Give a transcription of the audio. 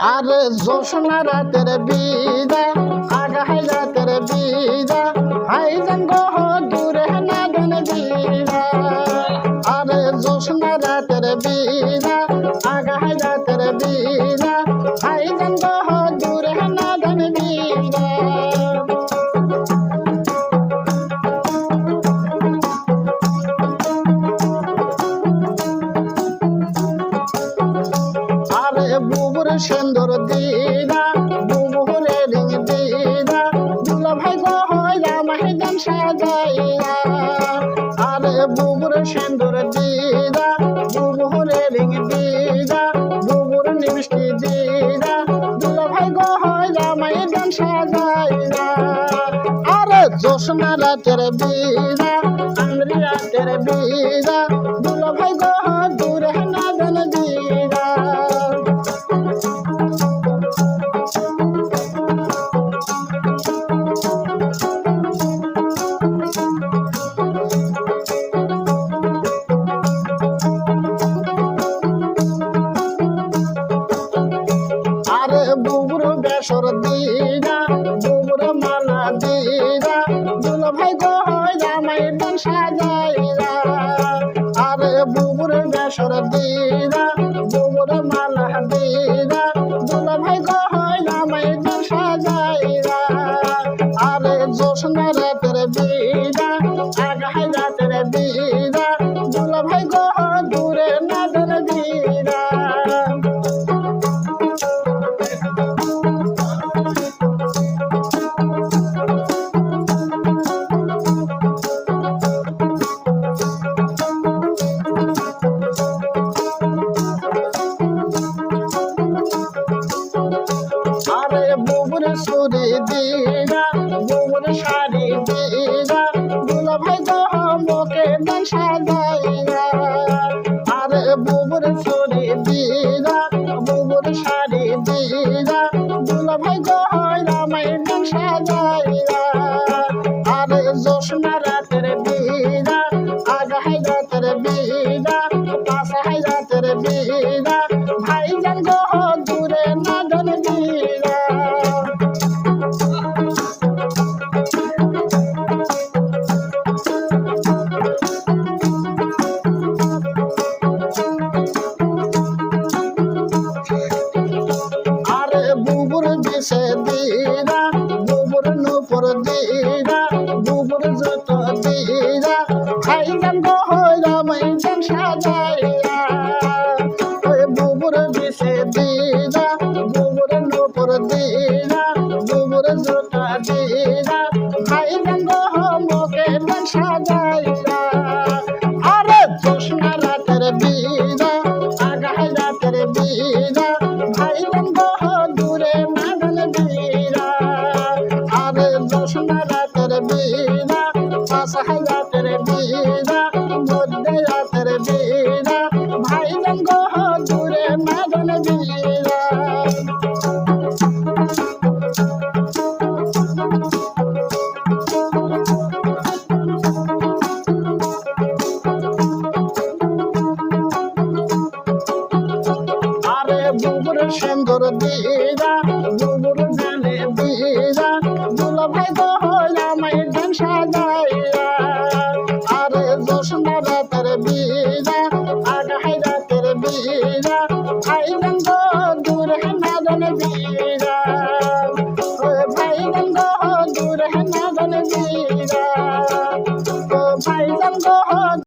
আরে জোসনা রাতের বিদা আগাই রাতের বিদা হাই জঙ্গ দান আরে বুবুর সুন্দর দিদা, বুবুর রিং দিদা, বুবুর নিমিষ্টি দিদা, দুলা ভাই গো হয় জামাই দান সাজাইয়া। আরে জোসনা রাতের বিদা আন্দ্রি রাতের বিদা দুলা ভাই গো বেসর দিদা বুবুর মালা দিদা দুল ভাই গো জামাই দান সাজাইরা। আরে বুবুর বেসর দিদা বুবুর মালা দিদা সুরি দিদা বুবুর শাড়ি দিদা। দুলা ভাই গো রামাই দান সাজাইয়া, আরে জোসনা রাতের বিদা আগাই রাতের বিদা পাশাই রাতের বিদা ভাই জান দিছে দিদা বুবুর নুপুর দিদা বুবুর যত দিদা খাই জান গো হইলা মাই জান সাজাইয়া। ওই বুবুর দিছে দিদা বুবুর নুপুর দিদা বুবুর যত দিদা খাই জান গো মোকে জান সাজাইয়া। ভাই গো আমায় সাজাইয়া। আরে রাতের